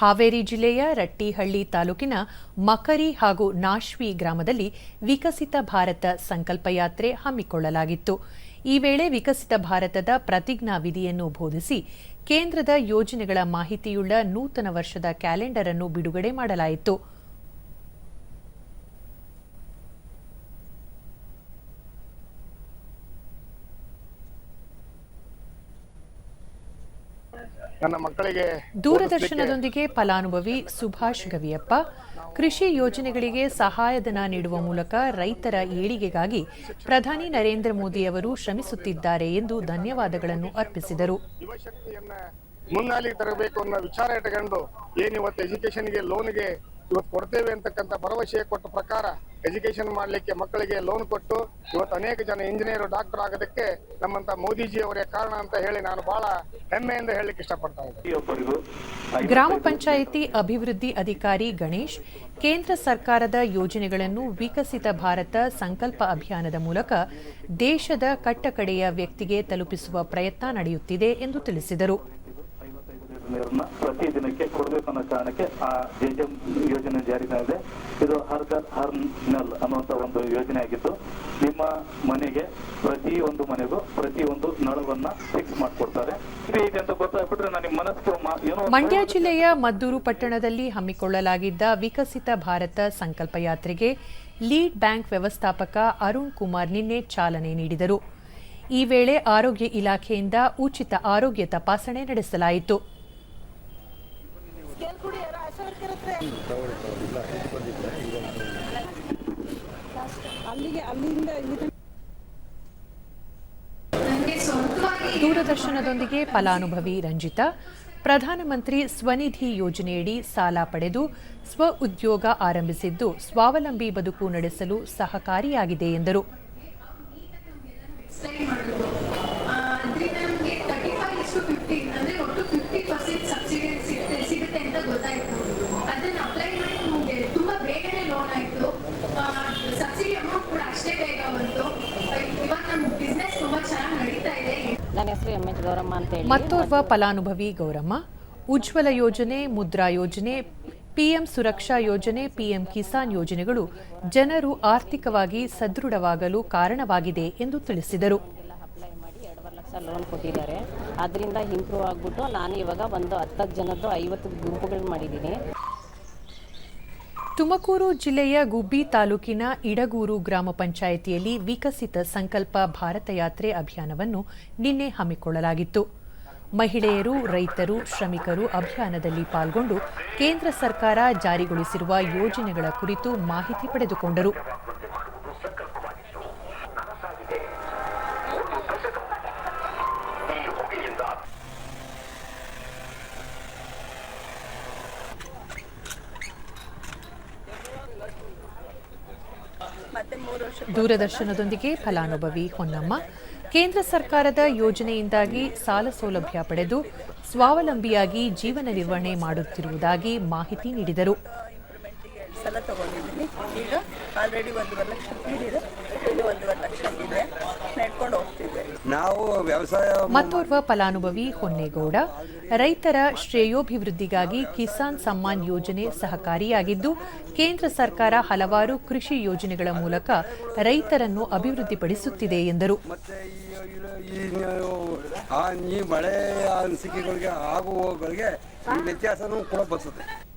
ಹಾವೇರಿ ಜಿಲ್ಲೆಯ ರಟ್ಟಿಹಳ್ಳಿ ತಾಲೂಕಿನ ಮಕರಿ ಹಾಗೂ ನಾಶ್ವಿ ಗ್ರಾಮದಲ್ಲಿ ವಿಕಸಿತ ಭಾರತ ಸಂಕಲ್ಪ ಯಾತ್ರೆ ಹಮ್ಮಿಕೊಳ್ಳಲಾಗಿತ್ತು. ಈ ವೇಳೆ ವಿಕಸಿತ ಭಾರತದ ಪ್ರತಿಜ್ಞಾ ವಿಧಿಯನ್ನು ಬೋಧಿಸಿ ಕೇಂದ್ರದ ಯೋಜನೆಗಳ ಮಾಹಿತಿಯುಳ್ಳ ನೂತನ ವರ್ಷದ ಕ್ಯಾಲೆಂಡರ್ ಅನ್ನು ಬಿಡುಗಡೆ ಮಾಡಲಾಯಿತು. ನನ್ನ ಮಕ್ಕಳಿಗೆ ದೂರದರ್ಶನದೊಂದಿಗೆ ಫಲಾನುಭವಿ ಸುಭಾಷ್ ಗವಿಯಪ್ಪ ಕೃಷಿ ಯೋಜನೆಗಳಿಗೆ ಸಹಾಯಧನ ನೀಡುವ ಮೂಲಕ ರೈತರ ಏಳಿಗೆಗಾಗಿ ಪ್ರಧಾನಿ ನರೇಂದ್ರ ಮೋದಿ ಅವರು ಶ್ರಮಿಸುತ್ತಿದ್ದಾರೆ ಎಂದು ಧನ್ಯವಾದಗಳನ್ನು ಅರ್ಪಿಸಿದರು. ಮುನ್ನೆಲೆಗೆ ತರಬೇಕು ಅನ್ನೋ ವಿಚಾರ ಇಟ್ಕೊಂಡು ಏನಿವತ್ತು ಎಜುಕೇಶನ್ಗೆ ಲೋನ್ಗೆ ಇವತ್ತು ಕೊಡ್ತೇವೆ ಅಂತಕ್ಕಂಥ ಭರವಸೆ ಕೊಟ್ಟ ಪ್ರಕಾರ ಎಜುಕೇಶನ್ ಮಾಡಲಿಕ್ಕೆ ಮಕ್ಕಳಿಗೆ ಲೋನ್ ಕೊಟ್ಟು ಇವತ್ತು ಅನೇಕ ಜನ ಇಂಜಿನಿಯರ್ ಡಾಕ್ಟರ್ ಆಗೋದಕ್ಕೆ ನಮ್ಮಂತ ಮೋದಿಜಿ ಅವರೇ ಕಾರಣ ಅಂತ ಹೇಳಿ ನಾನು ಬಹಳ ಹೆಮ್ಮೆಯಿಂದ ಹೇಳಲಿಕ್ಕೆ ಇಷ್ಟಪಡ್ತಾ ಇದ್ದೀನಿ. ಗ್ರಾಮ ಪಂಚಾಯಿತಿ ಅಭಿವೃದ್ಧಿ ಅಧಿಕಾರಿ ಗಣೇಶ್ ಕೇಂದ್ರ ಸರ್ಕಾರದ ಯೋಜನೆಗಳನ್ನು ವಿಕಸಿತ ಭಾರತ ಸಂಕಲ್ಪ ಅಭಿಯಾನದ ಮೂಲಕ ದೇಶದ ಕಟ್ಟಕಡೆಯ ವ್ಯಕ್ತಿಗೆ ತಲುಪಿಸುವ ಪ್ರಯತ್ನ ನಡೆಯುತ್ತಿದೆ ಎಂದು ತಿಳಿಸಿದರು. ನೀರನ್ನ ಪ್ರತಿ ದಿನಕ್ಕೆ ಕೊಡಬೇಕು ಅನ್ನೋ ಕಾರಣಕ್ಕೆ ಆ ಜೆಜೆಂ ಯೋಜನೆ ಜಾರಿನಲ್ಲಿದೆ ಇದು. ಹರ್ ಘರ್ ಹರ್ ನಲ್ ಅನ್ನುವಂತ ಒಂದು ಯೋಜನೆ ಆಗಿದ್ದು, ನಿಮ್ಮ ಮನೆಗೆ ಪ್ರತಿ ಒಂದು ಮನೆಗೂ ಪ್ರತಿ ಒಂದು ನಳವನ್ನ ಫಿಕ್ಸ್ ಮಾಡ್ಕೊಡ್ತಾರೆ. ಮಂಡ್ಯ ಜಿಲ್ಲೆಯ ಮದ್ದೂರು ಪಟ್ಟಣದಲ್ಲಿ ಹಮ್ಮಿಕೊಳ್ಳಲಾಗಿದ್ದ ವಿಕಸಿತ ಭಾರತ ಸಂಕಲ್ಪ ಯಾತ್ರೆಗೆ ಲೀಡ್ ಬ್ಯಾಂಕ್ ವ್ಯವಸ್ಥಾಪಕ ಅರುಣ್ ಕುಮಾರ್ ನಿನ್ನೆ ಚಾಲನೆ ನೀಡಿದರು. ಈ ವೇಳೆ ಆರೋಗ್ಯ ಇಲಾಖೆಯಿಂದ ಉಚಿತ ಆರೋಗ್ಯ ತಪಾಸಣೆ ನಡೆಸಲಾಯಿತು. ದೂರದರ್ಶನದೊಂದಿಗೆ ಫಲಾನುಭವಿ ರಂಜಿತಾ ಪ್ರಧಾನಮಂತ್ರಿ ಸ್ವನಿಧಿ ಯೋಜನೆಯಡಿ ಸಾಲ ಪಡೆದು ಸ್ವ ಉದ್ಯೋಗ ಆರಂಭಿಸಿದ್ದು ಸ್ವಾವಲಂಬಿ ಬದುಕು ನಡೆಸಲು ಸಹಕಾರಿಯಾಗಿದೆ ಎಂದರು. ನನ್ನ ಹೆಸರು ಎಂ ಎಚ್ ಗೌರಮ್ಮ ಅಂತ ಹೇಳಿ ಮತ್ತೋರ್ವ ಫಲಾನುಭವಿ ಗೌರಮ್ಮ. ಉಜ್ವಲ ಯೋಜನೆ ಮುದ್ರಾ ಯೋಜನೆ ಪಿಎಂ ಸುರಕ್ಷಾ ಯೋಜನೆ ಪಿಎಂ ಕಿಸಾನ್ ಯೋಜನೆಗಳು ಜನರು ಆರ್ಥಿಕವಾಗಿ ಸದೃಢವಾಗಲು ಕಾರಣವಾಗಿದೆ ಎಂದು ತಿಳಿಸಿದರು. ಲಕ್ಷ ಲೋನ್ ಕೊಟ್ಟಿದ್ದಾರೆ ಅದರಿಂದ ಇಂಪ್ರೂವ್ ಆಗ್ಬಿಟ್ಟು ನಾನು ಇವಾಗ ಒಂದು ಹತ್ತತ್ತು ಜನದ್ದು ಐವತ್ತು ಗುಂಪುಗಳು ಮಾಡಿದ್ದೀನಿ. ತುಮಕೂರು ಜಿಲ್ಲೆಯ ಗುಬ್ಬಿ ತಾಲೂಕಿನ ಇಡಗೂರು ಗ್ರಾಮ ಪಂಚಾಯಿತಿಯಲ್ಲಿ ವಿಕಸಿತ ಸಂಕಲ್ಪ ಭಾರತ ಯಾತ್ರೆ ಅಭಿಯಾನವನ್ನು ನಿನ್ನೆ ಹಮ್ಮಿಕೊಳ್ಳಲಾಗಿತ್ತು. ಮಹಿಳೆಯರು, ರೈತರು, ಶ್ರಮಿಕರು ಅಭಿಯಾನದಲ್ಲಿ ಪಾಲ್ಗೊಂಡು ಕೇಂದ್ರ ಸರ್ಕಾರ ಜಾರಿಗೊಳಿಸಿರುವ ಯೋಜನೆಗಳ ಕುರಿತು ಮಾಹಿತಿ ಪಡೆದುಕೊಂಡರು. ದೂರದರ್ಶನದೊಂದಿಗೆ ಫಲಾನುಭವಿ ಹೊನ್ನಮ್ಮ, ಕೇಂದ್ರ ಸರ್ಕಾರದ ಯೋಜನೆಯಿಂದಾಗಿ ಸಾಲ ಸೌಲಭ್ಯ ಪಡೆದು ಸ್ವಾವಲಂಬಿಯಾಗಿ ಜೀವನ ನಿರ್ವಹಣೆ ಮಾಡುತ್ತಿರುವುದಾಗಿ ಮಾಹಿತಿ ನೀಡಿದರು. ಸಲ ತಗೊಂಡಿದ್ದೀನಿ. ಈಗ ಆಲ್ರೆಡಿ ಒಂದೂವರೆ ಲಕ್ಷ ಇದೆ ಇನ್ನು ಒಂದೂವರೆ ಲಕ್ಷ ಇದೆ. ನಡ್ಕೊಂಡು ಹೋಗ್ತಿದ್ದೆ. ನಾವು ವ್ಯವಸಾಯ ಮತ್ತೋರ್ವ ಫಲಾನುಭವಿ ಹೊನ್ನೇಗೌಡ ರೈತರ ಶ್ರೇಯೋಭಿವೃದ್ಧಿಗಾಗಿ ಕಿಸಾನ್ ಸಮ್ಮಾನ್ ಯೋಜನೆ ಸಹಕಾರಿಯಾಗಿದ್ದು ಕೇಂದ್ರ ಸರ್ಕಾರ ಹಲವಾರು ಕೃಷಿ ಯೋಜನೆಗಳ ಮೂಲಕ ರೈತರನ್ನು ಅಭಿವೃದ್ಧಿಪಡಿಸುತ್ತಿದೆ ಎಂದರು. ಮತ್ತೆ ಈ- ಮಳೆ ಅನಿಸಿಕೆಗಳಿಗೆ ಆಗುವಗಳಿಗೆ ಈ ವ್ಯತ್ಯಾಸನೂ ಕೂಡ ಬರ್ತದೆ.